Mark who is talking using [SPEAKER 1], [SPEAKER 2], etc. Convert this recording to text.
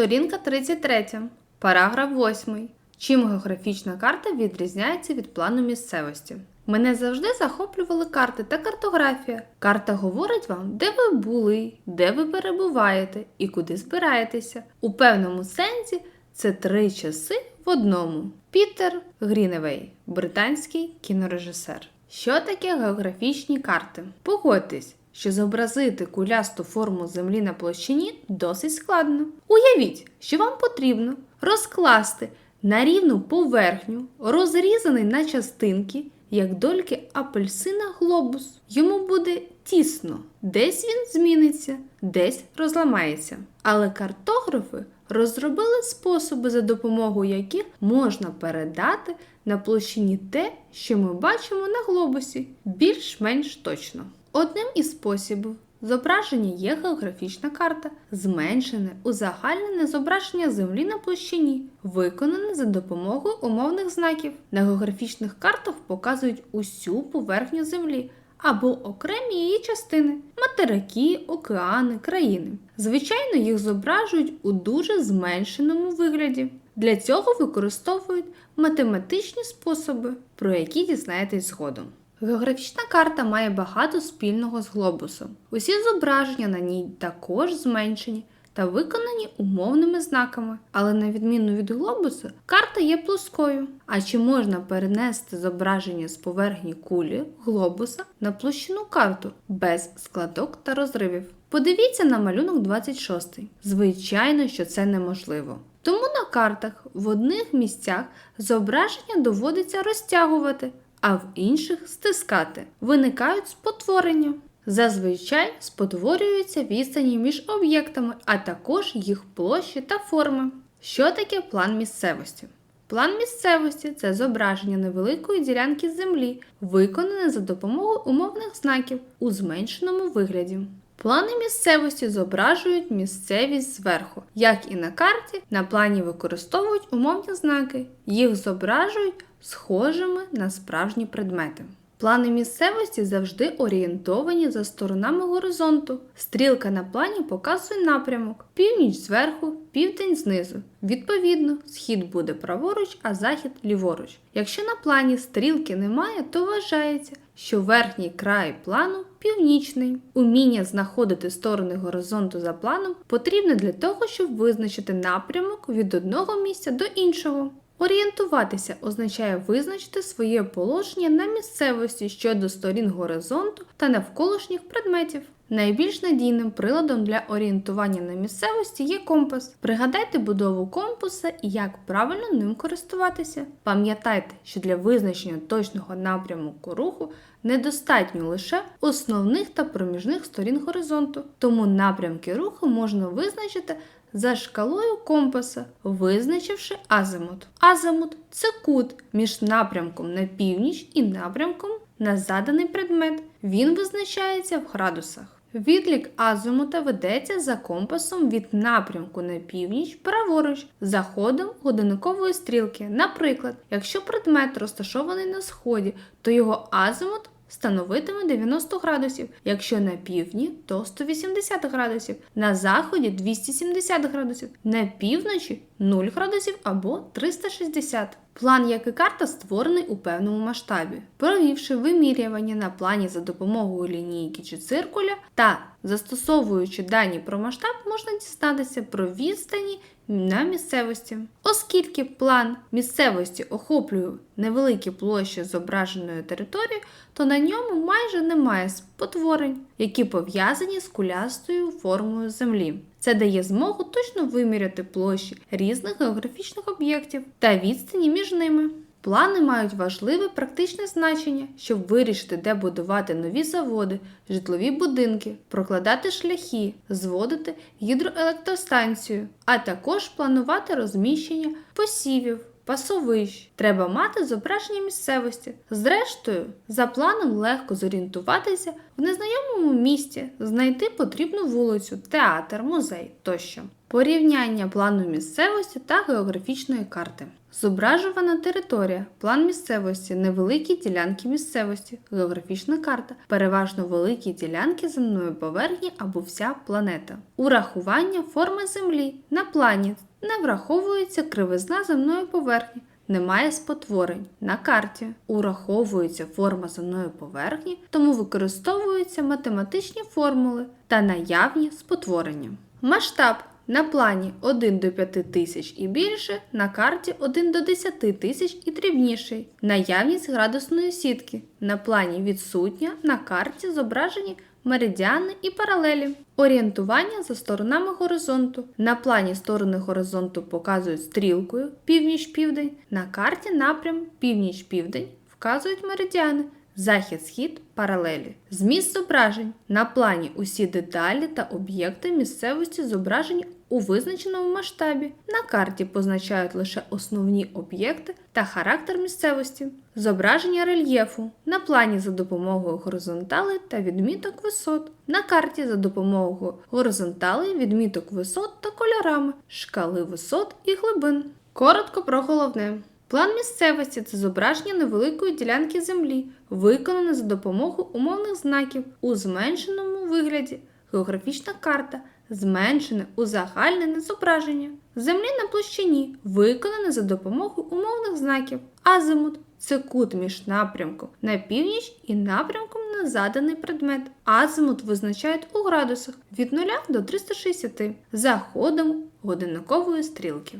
[SPEAKER 1] Сторінка 33. Параграф 8. Чим географічна карта відрізняється від плану місцевості? Мене завжди захоплювали карти та картографія. Карта говорить вам, де ви були, де ви перебуваєте і куди збираєтеся. У певному сенсі це три часи в одному. Пітер Гріневей, британський кінорежисер. Що таке географічні карти? Погодьтесь, що зобразити кулясту форму землі на площині досить складно. Уявіть, що вам потрібно розкласти на рівну поверхню, розрізаний на частинки, як дольки апельсина глобус. Йому буде тісно, десь він зміниться, десь розламається. Але картографи розробили способи, за допомогою яких можна передати на площині те, що ми бачимо на глобусі, більш-менш точно. Одним із способів зображення є географічна карта, зменшене узагальнене зображення землі на площині, виконане за допомогою умовних знаків. На географічних картах показують усю поверхню землі. Або окремі її частини материки, океани, країни. Звичайно, їх зображують у дуже зменшеному вигляді. Для цього використовують математичні способи, про які дізнаєтесь згодом. Географічна карта має багато спільного з глобусом. Усі зображення на ній також зменшені та виконані умовними знаками, але на відміну від глобусу, карта є плоскою. А чи можна перенести зображення з поверхні кулі глобуса на площину карту без складок та розривів? Подивіться на малюнок 26. Звичайно, що це неможливо. Тому на картах в одних місцях зображення доводиться розтягувати, а в інших стискати. Виникають спотворення. Зазвичай спотворюються відстані між об'єктами, а також їх площі та форми. Що таке план місцевості? План місцевості це зображення невеликої ділянки землі, виконане за допомогою умовних знаків у зменшеному вигляді. Плани місцевості зображують місцевість зверху. Як і на карті, на плані використовують умовні знаки. Їх зображують схожими на справжні предмети. Плани місцевості завжди орієнтовані за сторонами горизонту. Стрілка на плані показує напрямок: північ зверху, південь знизу. Відповідно, схід буде праворуч, а захід ліворуч. Якщо на плані стрілки немає, то вважається, що верхній край плану північний. Уміння знаходити сторони горизонту за планом потрібне для того, щоб визначити напрямок від одного місця до іншого. Орієнтуватися означає визначити своє положення на місцевості щодо сторін горизонту та навколишніх предметів. Найбільш надійним приладом для орієнтування на місцевості є компас. Пригадайте будову компаса і як правильно ним користуватися. Пам'ятайте, що для визначення точного напрямку руху недостатньо лише основних та проміжних сторін горизонту, тому напрямки руху можна визначити за шкалою компаса, визначивши азимут. Азимут це кут між напрямком на північ і напрямком на заданий предмет. Він визначається в градусах. Відлік азимута ведеться за компасом від напрямку на північ праворуч за ходом годинникової стрілки. Наприклад, якщо предмет розташований на сході, то його азимут становитиме 90 градусів, якщо на півдні, то 180 градусів, на заході 270 градусів, на півночі 0 градусів або 360. План, як і карта, створений у певному масштабі. Провівши вимірювання на плані за допомогою лінійки чи циркуля та застосовуючи дані про масштаб, можна дізнатися про відстані на місцевості. Оскільки план місцевості охоплює невеликі площі зображеної території, то на ньому майже немає спотворень, які пов'язані з кулястою формою землі. Це дає змогу точно виміряти площі різних географічних об'єктів та відстані між ними. Плани мають важливе практичне значення, щоб вирішити, де будувати нові заводи, житлові будинки, прокладати шляхи, зводити гідроелектростанцію, а також планувати розміщення посівів. Пасовищ треба мати зображення місцевості. Зрештою, за планом легко зорієнтуватися в незнайомому місті, знайти потрібну вулицю, театр, музей тощо. Порівняння плану місцевості та географічної карти. Зображувана територія, план місцевості, невеликі ділянки місцевості, географічна карта, переважно великі ділянки земної поверхні або вся планета. Урахування форми Землі на плані не враховується кривизна земної поверхні. Немає спотворень на карті, ураховується форма земної поверхні, тому використовуються математичні формули та наявні спотворення. Масштаб на плані 1 до 5 тисяч і більше, на карті 1 до 10 тисяч і дрібніший. Наявність градусної сітки на плані відсутня, на карті зображені меридіани і паралелі. Орієнтування за сторонами горизонту. На плані сторони горизонту показують стрілкою північ-південь, на карті напрям північ-південь вказують меридіани. Захід-схід паралелі. Зміст зображень. На плані усі деталі та об'єкти місцевості зображені у визначеному масштабі. На карті позначають лише основні об'єкти та характер місцевості. Зображення рельєфу. На плані за допомогою горизонталей та відміток висот. На карті за допомогою горизонталей, відміток висот та кольорами, шкали висот і глибин. Коротко про головне. План місцевості це зображення невеликої ділянки землі, виконане за допомогою умовних знаків у зменшеному вигляді, географічна карта, зменшене узагальнене зображення, землі на площині, виконане за допомогою умовних знаків, азимут це кут між напрямком на північ і напрямком на заданий предмет. Азимут визначають у градусах від 0 до 360 за ходом годинникової стрілки.